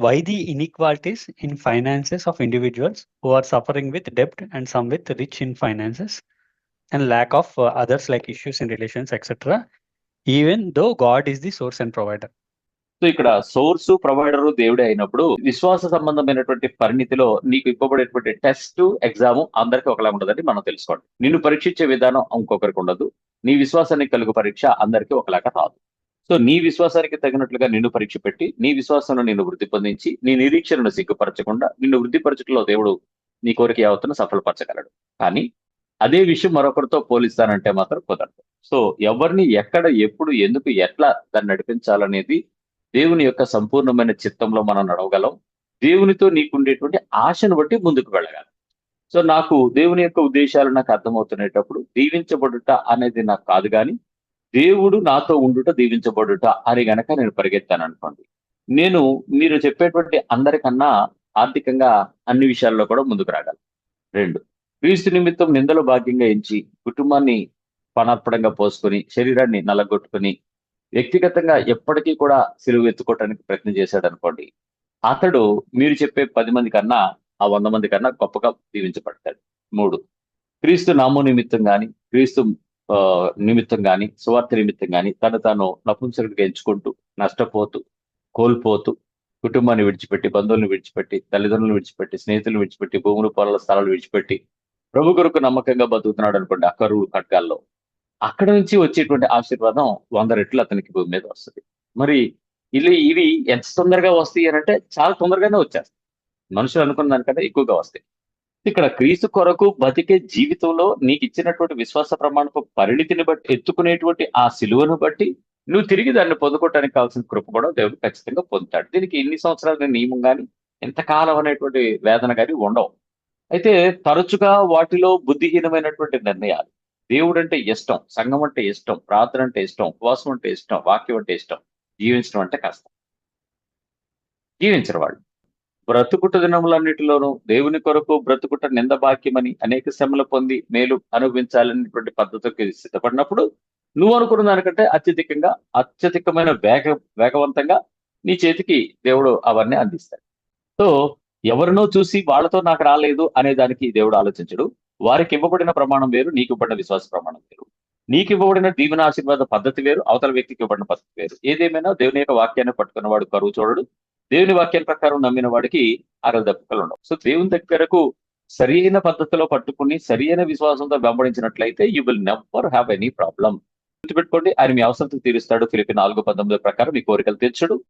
Why the inequalities in finances of individuals who are suffering with debt and some with rich in finances and lack of uh, others like issues in relations even though God is the source and provider so ఇక్కడ source provider దేవుడే అయినప్పుడు విశ్వాస సంబంధమైనటువంటి పరిణితిలో నీకు ఇవ్వబడేటువంటి test exam అందరికి ఒకలా ఉండదని మనం తెలుసుకోండి నిన్ను పరీక్షించే విధానం ఇంకొకరికి ఉండదు నీ విశ్వాసాన్ని కలుగు పరీక్ష అందరికీ ఒకలాగా రాదు సో నీ విశ్వాసానికి తగినట్లుగా నిన్ను పరీక్ష పెట్టి నీ విశ్వాసంలో నిన్ను వృద్ధి పొందించి నీ నిరీక్షణను సిగ్గుపరచకుండా నిన్ను వృద్ధిపరచడంలో దేవుడు నీ కోరిక యావత్తును సఫలపరచగలడు. కానీ అదే విషయం మరొకరితో పోలిస్తానంటే మాత్రం కుదరదు. సో ఎవరిని ఎక్కడ ఎప్పుడు ఎందుకు ఎట్లా దాన్ని నడిపించాలనేది దేవుని యొక్క సంపూర్ణమైన చిత్తంలో మనం నడవగలం. దేవునితో నీకుండేటువంటి ఆశను బట్టి ముందుకు వెళ్ళగలం. సో నాకు దేవుని యొక్క ఉద్దేశాలు నాకు అర్థమవుతునేటప్పుడు దీవించబడుట అనేది నాకు కాదు కానీ దేవుడు నాతో ఉండుట దీవించబడుట అని గనక నేను పరిగెత్తాను అనుకోండి. నేను మీరు చెప్పేటువంటి అందరికన్నా ఆర్థికంగా అన్ని విషయాల్లో కూడా ముందుకు రాగలను. రెండు క్రీస్తు నిమిత్తం నిందలు భాగ్యంగా ఎంచి కుటుంబాన్ని పనార్పణంగా పోసుకొని శరీరాన్ని నలగొట్టుకుని వ్యక్తిగతంగా ఎప్పటికీ కూడా సిలువు ఎత్తుకోవడానికి ప్రయత్నం చేశాడు అనుకోండి అతడు మీరు చెప్పే పది మంది కన్నా ఆ వంద మంది కన్నా గొప్పగా దీవించబడతాడు. మూడు క్రీస్తు నామో నిమిత్తం కానీ క్రీస్తు నిమిత్తం కానీ సువార్త నిమిత్తం కానీ తను తాను నపుంసకుడిగా ఎంచుకుంటూ నష్టపోతూ కోల్పోతూ కుటుంబాన్ని విడిచిపెట్టి బంధువులను విడిచిపెట్టి తల్లిదండ్రులను విడిచిపెట్టి స్నేహితులను విడిచిపెట్టి భూములు పొలాల స్థలాలు విడిచిపెట్టి ప్రభు కొరకు నమ్మకంగా బతుకుతున్నాడు అనుకోండి ఆ కరువు ఖడ్గాల్లో. అక్కడ నుంచి వచ్చేటువంటి ఆశీర్వాదం వంద రెట్లు అతనికి భూమి మీద వస్తుంది. మరి ఇల్లు ఇవి ఎంత తొందరగా వస్తాయి అని అంటే చాలా తొందరగానే వచ్చేస్తాయి. మనుషులు అనుకున్న దానికంటే ఎక్కువగా వస్తాయి. ఇక్కడ క్రీస్తు కొరకు బతికే జీవితంలో నీకు ఇచ్చినటువంటి విశ్వాస ప్రమాణపు పరిణితిని బట్టి ఎత్తుకునేటువంటి ఆ సిలువను బట్టి నువ్వు తిరిగి దాన్ని పొందుకోవటానికి కావాల్సిన కృప కూడా దేవుడు ఖచ్చితంగా పొందుతాడు. దీనికి ఎన్ని సంవత్సరాల నియమం కానీ ఎంతకాలం అనేటువంటి వేదన కానీ ఉండవు. అయితే తరచుగా వాటిలో బుద్ధిహీనమైనటువంటి నిర్ణయాలు. దేవుడు అంటే ఇష్టం సంఘం అంటే ఇష్టం ప్రార్థన అంటే ఇష్టం ఉపవాసం అంటే ఇష్టం వాక్యం అంటే ఇష్టం జీవించడం అంటే కష్టం. జీవించరు వాళ్ళు. బ్రతుకుట దినములన్నిటిలోనూ దేవుని కొరకు బ్రతుకుట నింద బాక్యమని అనేక శ్రమలు పొంది మేలు అనుభవించాలనేటువంటి పద్ధతికి సిద్ధపడినప్పుడు నువ్వు అనుకున్న దానికంటే అత్యధికంగా అత్యధికమైన వేగ వేగవంతంగా నీ చేతికి దేవుడు అవన్నీ అందిస్తాడు. సో ఎవరినో చూసి వాళ్ళతో నాకు రాలేదు అనే దానికి దేవుడు ఆలోచించడు. వారికి ఇవ్వబడిన ప్రమాణం వేరు నీకు ఇవ్వబడిన విశ్వాస ప్రమాణం వేరు. నీకు ఇవ్వబడిన దీవెన ఆశీర్వాద పద్ధతి వేరు అవతల వ్యక్తికి ఇవ్వబడిన పద్ధతి వేరు. ఏదేమైనా దేవుని యొక్క వాక్యాన్ని పట్టుకున్నవాడు కరువు చూడడు దేవుని వాక్యం ప్రకారం నమ్మిన వాడికి అరల దప్పుకలు ఉండవు. సో దేవుని దగ్గరకు సరి అయిన పద్ధతిలో పట్టుకుని సరి అయిన విశ్వాసంతో వెంబడించినట్లయితే you will never have any problem గుర్తుపెట్టుకోండి ఆయన మీ అవసరం తీరుస్తాడు. ఫిలిపి నాలుగు పంతొమ్మిది ప్రకారం మీ కోరికలు తీర్చడు.